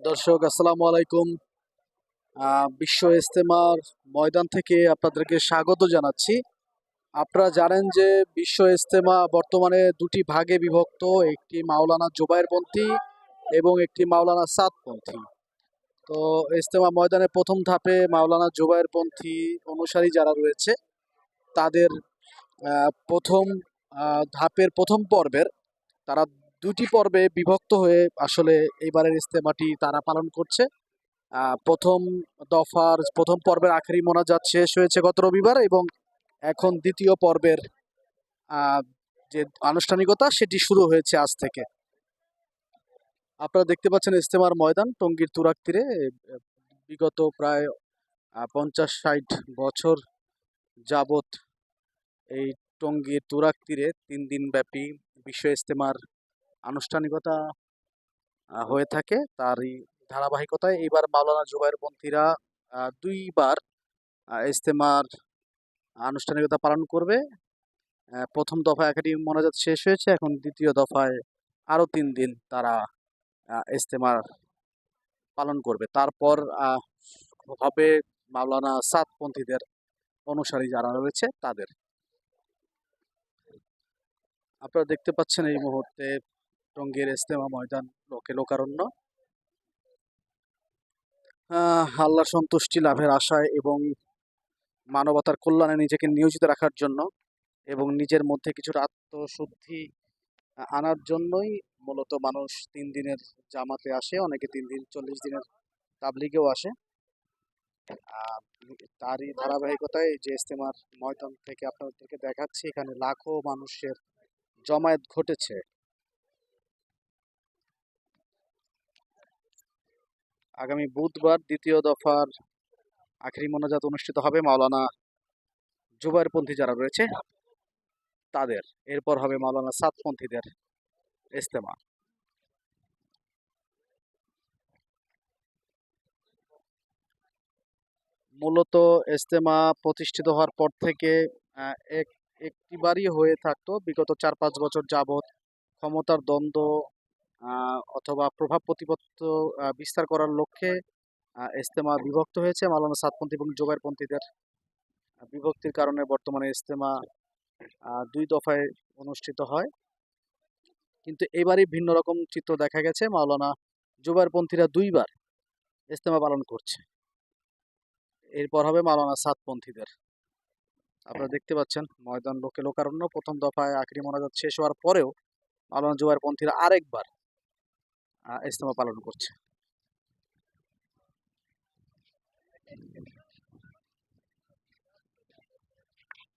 দর্শক, আসসালামু আলাইকুম। বিশ্ব ইস্তেমার ময়দান থেকে আপনাদেরকে স্বাগত জানাচ্ছি। আপনারা জানেন যে বিশ্ব ইস্তেমা বর্তমানে দুটি ভাগে বিভক্ত, একটি মাওলানা জুবাইরপন্থী এবং একটি মাওলানা সাদপন্থী তো ইস্তেমা ময়দানে প্রথম ধাপে মাওলানা জুবাইরপন্থী অনুসারী যারা রয়েছে, তাদের প্রথম ধাপের প্রথম পর্বের তারা দুটি পর্বে বিভক্ত হয়ে আসলে এইবারের ইস্তেমাটি তারা পালন করছে। প্রথম দফার, প্রথম পর্বের আখেরি মোনাজাত শেষ হয়েছে গত রবিবার এবং এখন দ্বিতীয় পর্বের যে আনুষ্ঠানিকতা সেটি শুরু হয়েছে আজ থেকে। আপনারা দেখতে পাচ্ছেন ইস্তেমার ময়দান, টঙ্গীর তুরাক তীরে বিগত প্রায় পঞ্চাশ ষাট বছর যাবত এই টঙ্গীর তুরাক তীরে তিন দিন ব্যাপী বিশ্ব ইস্তেমার আনুষ্ঠানিকতা হয়ে থাকে। তারই ধারাবাহিকতায় এইবার মাওলানা জুবাইর পন্থীরা দুইবার ইস্তেমার আনুষ্ঠানিকতা পালন করবে। প্রথম দফায় একাডেমি মোনাজাত শেষ হয়েছে, এখন দ্বিতীয় দফায় আরও তিন দিন তারা ইস্তেমার পালন করবে। তারপর হবে মাওলানা সাতপন্থীদের অনুসারী যারা রয়েছে তাদের। আপনারা দেখতে পাচ্ছেন এই মুহূর্তে টঙ্গীর ইস্তেমা ময়দান লোকে লোকারণ্য। আল্লাহ সন্তুষ্টি লাভের আশায় এবং মানবতার কল্যাণে নিজেকে নিয়োজিত রাখার জন্য এবং নিজের মধ্যে কিছুটা আত্মশুদ্ধি আনার জন্যই মূলত মানুষ তিন দিনের জামাতে আসে, অনেকে তিন দিন চল্লিশ দিনের তাবলিগেও আসে। তারই ধারাবাহিকতায় যে ইস্তেমার ময়দান থেকে আপনাদেরকে দেখাচ্ছি, এখানে লাখো মানুষের জমায়েত ঘটেছে। আগামী বুধবার দ্বিতীয় দফার আখেরি মোনাজাত অনুষ্ঠিত হবে। মাওলানা জুবাইরপন্থী যারা রয়েছে, তাদের। এরপর হবে মাওলানা সাতপন্থীদের ইস্তেমা মূলত ইস্তেমা প্রতিষ্ঠিত হওয়ার পর থেকে এক একটিবারই হয়ে থাকতো। বিগত চার পাঁচ বছর যাবৎ ক্ষমতার দ্বন্দ্ব অথবা প্রভাব প্রতিপত্ত বিস্তার করার লক্ষ্যে আহ, ইস্তেমা বিভক্ত হয়েছে। মালানা সাতপন্থী এবং জোবাইরপন্থীদের বিভক্তির কারণে বর্তমানে ইস্তেমা আহ, দুই দফায় অনুষ্ঠিত হয়। কিন্তু এবারই ভিন্ন রকম চিত্র দেখা গেছে। মাওলানা জুবারপন্থীরা দুইবার ইজতেমা পালন করছে। এরপর হবে মাওলানা সাতপন্থীদের আপনারা দেখতে পাচ্ছেন, ময়দান লোকে লোকারণ্য। প্রথম দফায় আখরি মোনাজাত শেষ হওয়ার পরেও মাওলানা জুবারপন্থীরা আরেকবার ইজতেমা পালন করছে।